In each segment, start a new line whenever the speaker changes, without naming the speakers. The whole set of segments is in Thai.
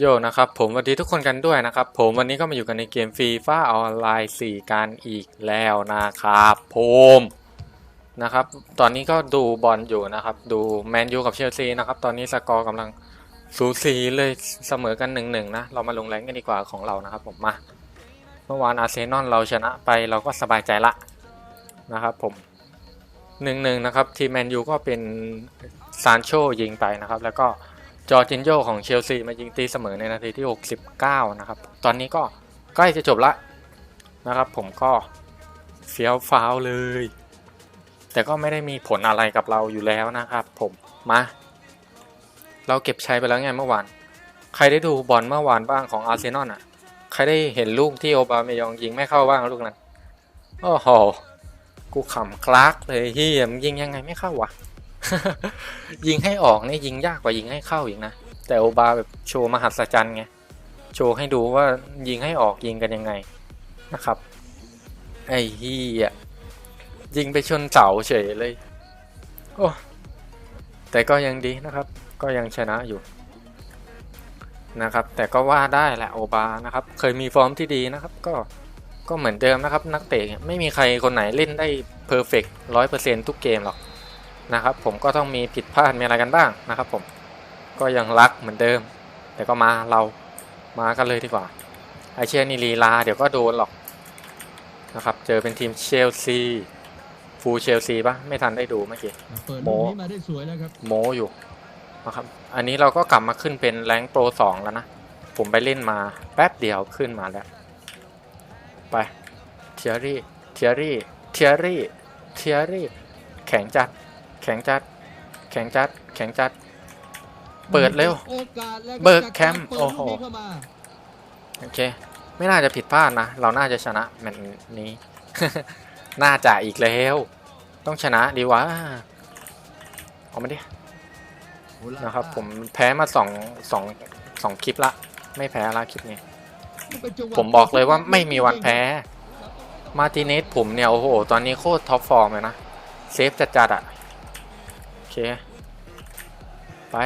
โยนะครับผมสวัสดีทุกคนกันด้วยนะครับ ผมวันนี้ก็มาอยู่กันในเกมฟรีฟ้าออนไลน์4กันอีกแล้วนะครับผมนะครับ ตอนนี้ก็ดูบอลอยู่นะครับ ดูแมนยูกับเชลซีนะครับ ตอนนี้สกอร์กำลังสูสีเลยเสมอกันหนึ่งหนึ่งนะ เรามาลงแรงกันดีกว่าของเรานะครับ ผมมาเมื่อวานอาร์เซนอลเราชนะไปเราก็สบายใจละนะครับผมหนึ่งหนึ่งนะครับทีมแมนยูก็เป็นซานโชยิงไปนะครับ แล้วก็ จอร์จินโยของเชลซีมายิงตีเสมอในนาทีที่ 69 นะครับ ตอนนี้ก็ใกล้จะจบละนะครับ ผมก็เฟี้ยวฟ้าวเลย แต่ก็ไม่ได้มีผลอะไรกับเราอยู่แล้วนะครับผมมาเราเก็บใชัยไปแล้วไงเมื่อวาน ใครได้ดูบอลเมื่อวานบ้างของอาร์เซนอลอะ ใครได้เห็นลูกที่โอบาเมยองยิงไม่เข้าบ้างลูกนั้น โอ้โห กูขำคลักเลยเฮียมยิงยังไงไม่เข้าวะ ยิงให้ออกนี่ยิงยากกว่ายิงให้เข้าอีกนะ แต่โอบาแบบโชว์มหัศจรรย์ไง โชว์ให้ดูว่ายิงให้ออกยิงกันยังไงนะครับ ไอ้เฮียยิงไปชนเสาเฉยเลย โอ้แต่ก็ยังดีนะครับ ก็ยังชนะอยู่นะครับ แต่ก็ว่าได้แหละโอบานะครับ เคยมีฟอร์มที่ดีนะครับ ก็ก็เหมือนเดิมนะครับ นักเตะไม่มีใครคนไหนเล่นได้เพอร์เฟกต์ร้อยเปอร์เซ็นต์ทุกเกมหรอก นะครับ ผมก็ต้องมีผิดพลาดมีอะไรกันบ้างนะครับ ผมก็ยังรักเหมือนเดิมแต่ก็มาเรามากันเลยดีกว่าไอเชียนี่ลีลาเดี๋ยวก็โดนหรอกนะครับเจอเป็นทีมเชลซีฟูลเชลซีปะไม่ทันได้ดูเมื่อกี้
เปิด
โม
ลูกนี้มาได้สวยแล้วครับ
โมอยู่นะครับอันนี้เราก็กลับมาขึ้นเป็นแรงโปรสองแล้วนะผมไปเล่นมาแป๊บเดียวขึ้นมาแล้ว ไปเทียรี่เทียรี่เทียรี่เทียรี่แข็งจัด แข็งจัด แข็งจัด แข็งจัด เปิดเร็ว
โอกาสแล้ว
เบิกแคมป์
เปิด
โอ้
ลูก
โห
นี้เข้ามา
โอเค ไม่น่าจะผิดพลาดนะ เราน่าจะชนะแมตช์นี้ น่าจะอีกแล้ว ต้องชนะดีวะเอามาดิ นะครับผมแพ้มาสองสองสองคลิปละ ไม่แพ้ละคลิปนี้
เป็นจังหวะ
ผมบอกเลยว่าไม่มีวันแพ้ มาร์ติเนสผมเนี่ย โอ้โห ตอนนี้โคตรท็อปฟอร์มเลยนะ เซฟจัดๆอะโอ เค ไป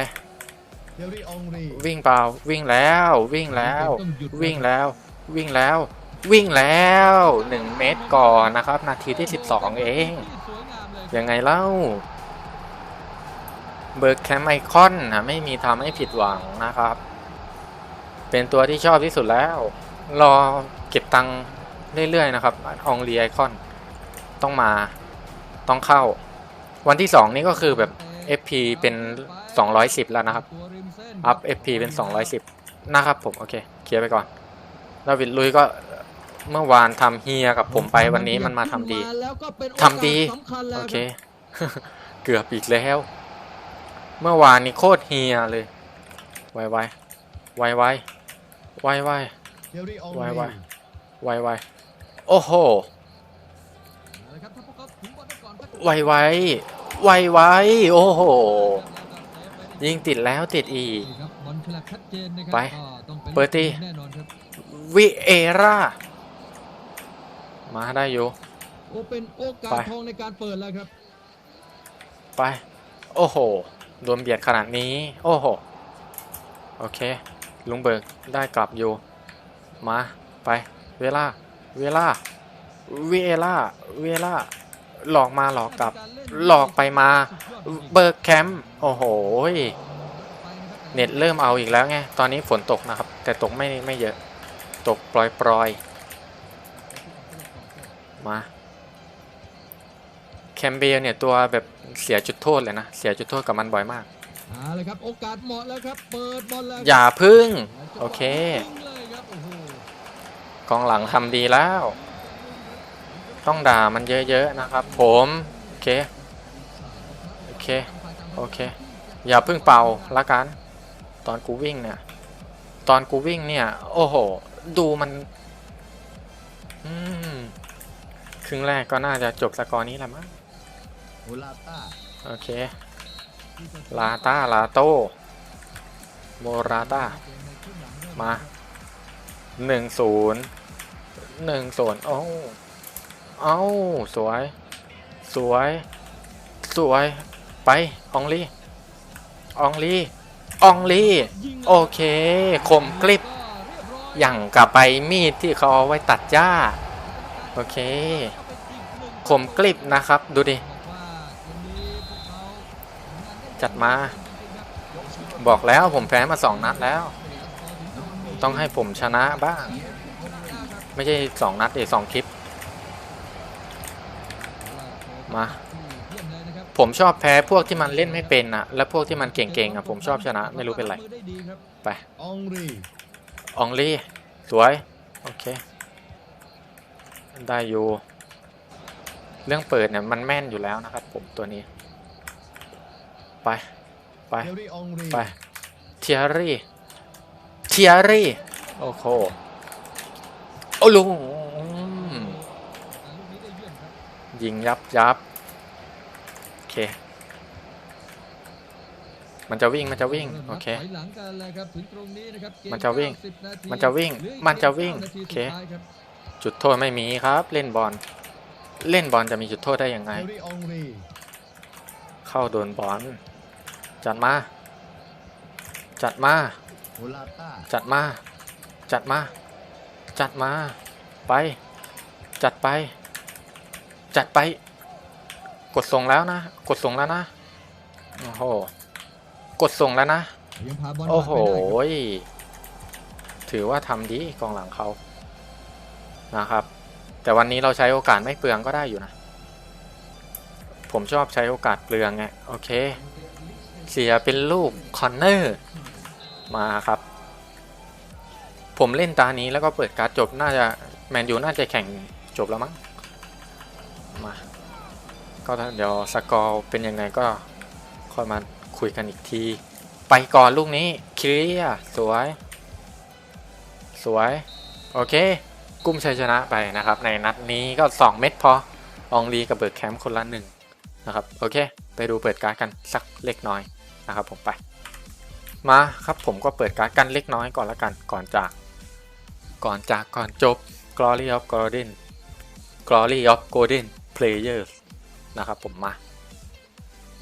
เทลลี่อองรี
วิ่งเปล่า วิ่งแล้ว วิ่งแล้ว
ต้องหยุด
วิ่งแล้ว วิ่งแล้ว วิ่งแล้วหนึ่งเมตรก่อนนะครับ นาทีที่12เอง
สวยงามเลย
ยังไงเล่า เบิร์กแคมไอคอนนะไม่มีทำให้ผิดหวังนะครับ เป็นตัวที่ชอบที่สุดแล้ว รอเก็บตังค์เรื่อยๆนะครับ อองรีไอคอน ต้องมา ต้องเข้า วันที่ 2 นี้ก็คือแบบ FP เป็น 210 แล้วนะครับ
ตัวริมเส้น
อัพ FP เป็น 210 นะครับผม โอเค เคลียร์ไปก่อนดาวิดลุยก็เมื่อวานทำเฮียกับผมไปวันนี้มันมาทำดีทำดี
โอ
เค เกือบอีกแล้ว เมื่อวานนี้โคตรเฮียเลย ไวไวไวไวไวไวไวไวไวไวโอ้โห ไวไว ไวไวโอ้โห ยิงติดแล้วติดอีก
นี่ครับบอลฉลับชัดเจนนะครั
ไป
ก็ต้องเป็น
เปิดตี
แน่นอนครับ
วิเอรามาได้อยู่
โอ้เป็นโอกาส
ไป
ทองในการเปิดแล้วครับ
ไป โอ้โห โดนเบียดขนาดนี้ โอ้โห โอเค ลุงเบิกได้กลับอยู่ มา ไป เวลา เวลา เวลา เวลา หลอกมาหลอกกลับ หลอกไปมา เบิร์กแคมป์โอ้โหยเน็ตเริ่มเอาอีกแล้วไง ตอนนี้ฝนตกนะครับ แต่ตกไม่ไม่เยอะ ตกปล่อยปลอยๆมาแคมเบลเนี่ยตัวแบบเสียจุดโทษเลยนะ เสียจุดโทษกับมันบ่อยมาก
เอาเลยครับโอกาสเหมาะแล้วครับเปิดบอลแล้ว
อย่าพึ่ง โอเค
ยิงเลยครับโอ้โห
กองหลังทำดีแล้ว ต้องด่ามันเยอะๆนะครับ ผม โอเค โอเค โอเค อย่าเพิ่งเป่าละกัน ตอนกูวิ่งเนี่ย ตอนกูวิ่งเนี่ย โอ้โห ดูมันอืมครึ่งแรกก็น่าจะจบสกอร์นี้แหละมั้ง
โอลาต้า
โอเค ลาต้าลาโต โมราต้ามาหนึ่งศูนย์หนึ่งศูนย์โอ้า เอ้าสวย สวย สวย ไปอองลีอองลีอองลีโอเคคมกริบอย่างกับไปมีดที่เขาเอาไว้ตัดหญ้า โอเคคมกริบนะครับ ดูดิ จัดมา บอกแล้วผมแพ้มาสองนัดแล้ว ต้องให้ผมชนะบ้าง ไม่ใช่สองนัดเอกสองคลิป มา ผมชอบแพ้พวกที่มันเล่นไม่เป็นอะและพวกที่มันเก่งๆอะผมชอบชนะไม่รู้เป็นไร ไป
อองรี
อองลี่ สวย โอเค ได้อยู่ เรื่องเปิดเนี่ยมันแม่นอยู่แล้วนะครับผมตัวนี้ ไป ไป
เทอรี่อองรี
ไป เทียรี่ เทียรี่ โอ้โห โอ้ลุงอืม ยิงยับยับโอเค มันจะวิ่งมันจะวิ่งโอเค
ถอยหลังกันแล้วครับถึงตรงนี้นะครับเก
มันจะวิ่ง
90นาที
มันจะวิ่ง
เหลืออีก
มันจะวิ่ง
9นาที
โอเค
สุดท้ายรับ
จุดโทษไม่มีครับ เล่นบอลเล่นบอลจะมีจุดโทษได้ยังไง
เทอรี่อองรี
เข้าโดนบอลจัดมา จัดมา
โฮลาต้า
จัดมา จัดมา จัดมา ไป จัดไป จัดไป กดส่งแล้วนะ กดส่งแล้วนะ โอ้โห กดส่งแล้วนะ
ยังพาบอล
โอ้โห
ผ่านไปได้ครับ
ถือว่าทำดีกองหลังเขานะครับ แต่วันนี้เราใช้โอกาสไม่เปลืองก็ได้อยู่นะ ผมชอบใช้โอกาสเปลืองไง โอเค เสียเป็นลูกคอนเนอร์ มาครับ ผมเล่นตานี้แล้วก็เปิดการ์ดจบน่าจะแมนยูน่าจะแข่งจบแล้วมั้ง มา ก็เดี๋ยวสกอร์เป็นยังไงก็ค่อยมาคุยกันอีกที ไปก่อนลูกนี้เคลียร์สวย สวย โอเค กุ้มชัยชนะไปนะครับ ในนัดนี้ก็ 2 เม็ดพอ องลีกับเบิร์ดแคมป์คนละหนึ่งนะครับ โอเค ไปดูเปิดการ์ดกันสักเล็กน้อยนะครับผมไปมาครับผมก็เปิดการ์ดกันเล็กน้อยก่อนละกันก่อนจาก ก่อนจากก่อนจบ Glory of Golden Glory of Golden Players นะครับผมมา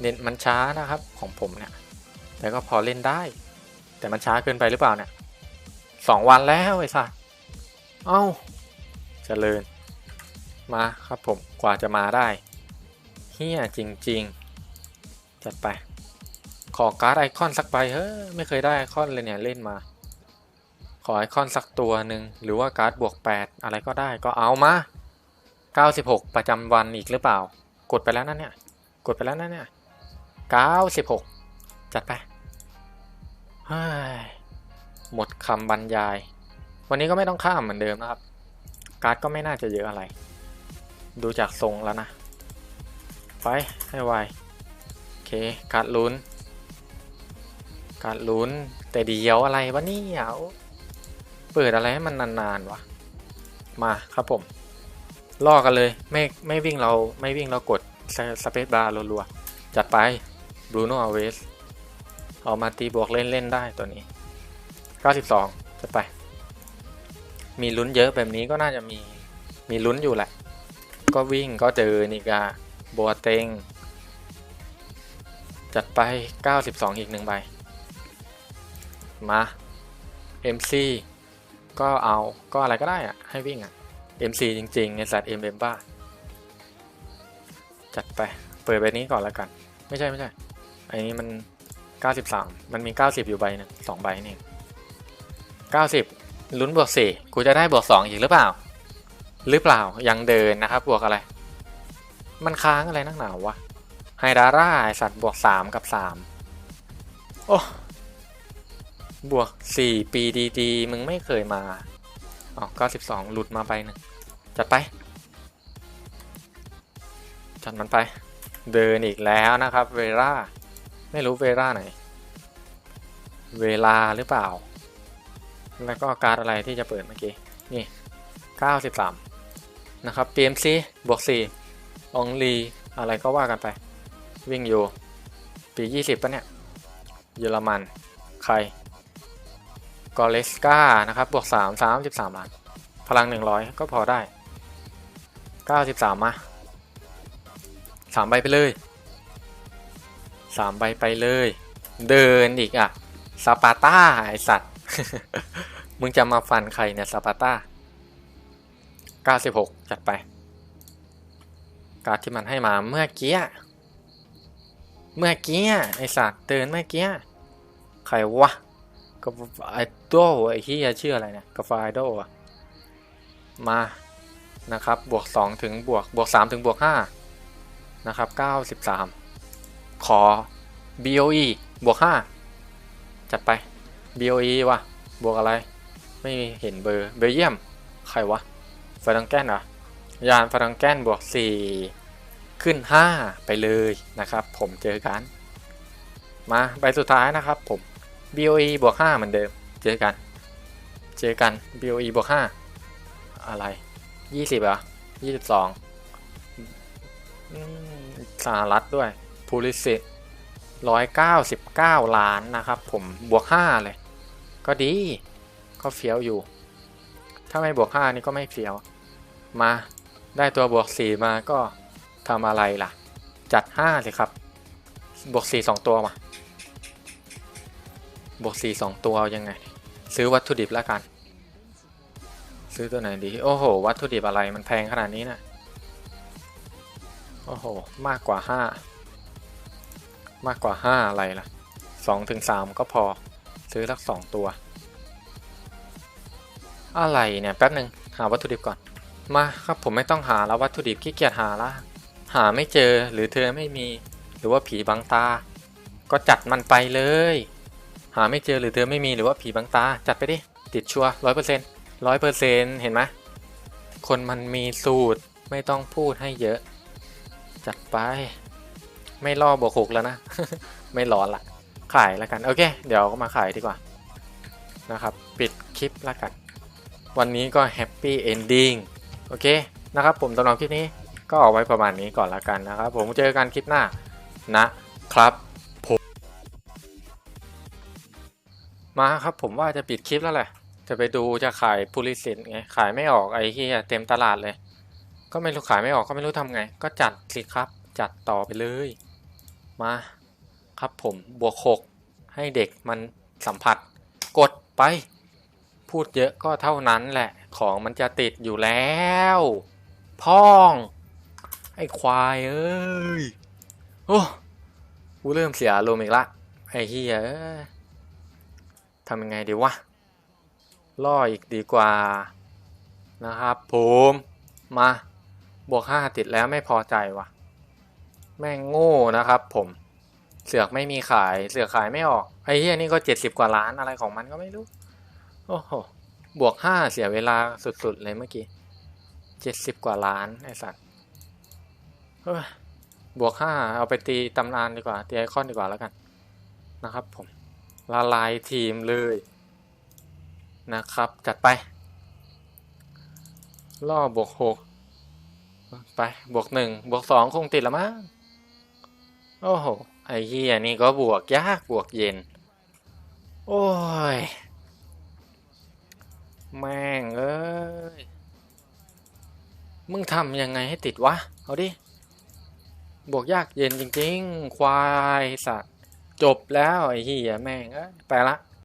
เน็ตมันช้านะครับของผมเนี่ย แต่ก็พอเล่นได้ แต่มันช้าเกินไปหรือเปล่าเนี่ยสองวันแล้วไอ้สัสเอ้าเจริญมาครับผมกว่าจะมาได้เฮียจริง ๆ จัดไป ขอการ์ดไอคอนสักใบเฮ้ยไม่เคยได้ไอคอนเลยเนี่ยเล่นมา ขอไอคอนสักตัวหนึ่งหรือว่าการ์ดบวก 8 อะไรก็ได้ก็เอามา 96ประจำวันอีกหรือเปล่า กดไปแล้วนั่นเนี่ย กดไปแล้วนั่นเนี่ย96จัดไปหมดคำบรรยาย วันนี้ก็ไม่ต้องข้ามเหมือนเดิมนะครับ การ์ดก็ไม่น่าจะเยอะอะไร ดูจากทรงแล้วนะ ไปให้ไวโอเค การ์ดลุ้น การ์ดลุ้น แต่เดียวอะไรวะนี่ยโอ้เปิดอะไรให้มันนานๆวะ มาครับผม ล่อกันเลย ไม่ไม่วิ่งเราไม่วิ่งเรากดสเปซบาร์รัวๆ จัดไปบรูโน่อาเวสเอามาตีบวกเล่นเล่นได้ตัวนี้ 92 จะไป มีลุ้นเยอะแบบนี้ก็น่าจะมี มีลุ้นอยู่แหละ ก็วิ่งก็เจอนิกาบัวเต็ง จัดไป 92 อีกหนึ่งใบ มา MC ก็เอาก็อะไรก็ได้อะให้วิ่งอะ MC จริงๆในสัตว์ MM บ้าจัดไป เปิดใบนี้ก่อนแล้วกัน ไม่ใช่ไม่ใช่อันนี้มัน 93 มันมี 90 อยู่ใบหนึงสองใบนี่ 90 ลุ้นบวก 4 กูจะได้บวก 2 อีกหรือเปล่า หรือเปล่า ยังเดินนะครับ บวกอะไร มันค้างอะไรนักหนาวะ ไฮดาร่าไอสัตว์บวก 3 กับ 3 โอ้ บวก 4 ปีดีๆ มึงไม่เคยมา อ๋อ92 หลุดมาใบหนึ่งจัดไป จัดมันไป เดินอีกแล้วนะครับ เวล่า ไม่รู้เวล่าไหน เวลาหรือเปล่า แล้วก็การอะไรที่จะเปิดเมื่อกี้ นี่ 93 นะครับ PMC บวก 4 องลี อะไรก็ว่ากันไป วิ่งอยู่ ปี 20ปะเนี่ย เยอรมัน ใคร กอเลสกานะครับ บวก 3 33 ล้าน พลัง 100 ก็พอได้ 93 มา 3 ใบไปเลย 3 ใบไปเลย เดินอีกอะซาปาต้าไอสัตว์ มึงจะมาฟันใครเนี่ยซาปาต้า 96 จัดไป การดที่มันให้มาเมื่อกี้ เมื่อกี้ไอสัตว์เตือนเมื่อกี้ ใครวะ กับไอโดไอที่ชื่ออะไรเนี่ยกับไอโดอะมานะครับบวก 2 ถึงบวกบวก 3 ถึงบวก 5 นะครับ 93 ขอ BOE บวก 5 จัดไป BOE ว่ะ บวกอะไร ไม่เห็นเบอร์เบลเยียม ใครวะฟรังแกนเหรอยานฟรังแกนบวก 4 ขึ้น 5 ไปเลยนะครับ ผมเจอกัน มาใบสุดท้ายนะครับผม BOE บวก5เหมือนเดิม เจอกัน เจอกัน BOE บวก5อะไร 20เหรอ22สหรัฐด้วยพูลิสิ199 ล้านนะครับผมบวก 5 เลย ก็ดี ก็เฟี้ยวอยู่ ถ้าไม่บวก 5 นี่ก็ไม่เฟี้ยว มาได้ตัวบวก 4 มาก็ทำอะไรล่ะ จัด 5 สิครับ บวก 4 2 ตัวมา บวก4 2ตัวเอายังไง ซื้อวัตถุดิบแล้วกัน ซื้อตัวไหนดี โอ้โห วัตถุดิบอะไรมันแพงขนาดนี้นะโอ้โห มากกว่า5มากกว่า5อะไรล่ะ2ถึง3ก็พอ ซื้อสัก2ตัว อะไรเนี่ยแป๊บหนึ่งหาวัตถุดิบก่อน มาครับผมไม่ต้องหาแล้ววัตถุดิบขี้เกียจหาละหาไม่เจอหรือเธอไม่มี หรือว่าผีบังตา ก็จัดมันไปเลย หาไม่เจอหรือเธอไม่มีหรือว่าผีบังตาจัดไปดิ ติดชัวร้อยเปอร์เซ็นต์ร้อยเปอร์เซ็นต์เห็นไหมคนมันมีสูตรไม่ต้องพูดให้เยอะ จัดไป ไม่ล่อบวกหกแล้วนะ ไม่ร้อนละขายแล้วกันโอเค เดี๋ยวก็มาขายดีกว่านะครับ ปิดคลิปแล้วกัน วันนี้ก็แฮปปี้เอนดิ้งโอเคนะครับผมสำหรับคลิปนี้ก็เอาไว้ประมาณนี้ก่อนละกันนะครับ ผมเจอกันคลิปหน้านะครับ มาครับผมว่าจะปิดคลิปแล้วแหละ จะไปดูจะขายพูลิสิตไงขายไม่ออกไอ้ที่เต็มตลาดเลย ก็ไม่รู้ขายไม่ออกก็ไม่รู้ทำไง ก็จัดสิครับ จัดต่อไปเลย มาครับผมบวกหกให้เด็กมันสัมผัส กดไป พูดเยอะก็เท่านั้นแหละ ของมันจะติดอยู่แล้วพ่องไอ้ควายเอ้ยโอ้กูเริ่มเสียอารมณ์อีกละไอ้เฮียเอ้ย ทำยังไงดีวะล่ออีกดีกว่านะครับผมมาบวกห้าติดแล้วไม่พอใจวะแม่งโง่นะครับ ผม เสือกไม่มีขายเสือกขายไม่ออกไอ้เฮียนี่ก็เจ็ดสิบกว่าล้านอะไรของมันก็ไม่รู้โอ้โหบวกห้าเสียเวลาสุดๆเลยเมื่อกี้เจ็ดสิบกว่าล้านไอสัตว์เฮ้ยบวกห้าเอาไปตีตำนานดีกว่าตีไอคอนดีกว่าแล้วกันนะครับผม ละลายทีมเลยนะครับ จัดไป ล่อบวกหกไป บวกหนึ่งบวกสองคงติดล้วมั้งโอ้โห ไอ้เหี้ยนี่ก็บวกยากบวกเย็น โอ้ย แม่งเอ้ย มึงทำยังไงให้ติดวะ เอาดิ บวกยากเย็นจริง ๆ ควายสัตว์ จบแล้วไอ้เหี้ยแม่งไปละ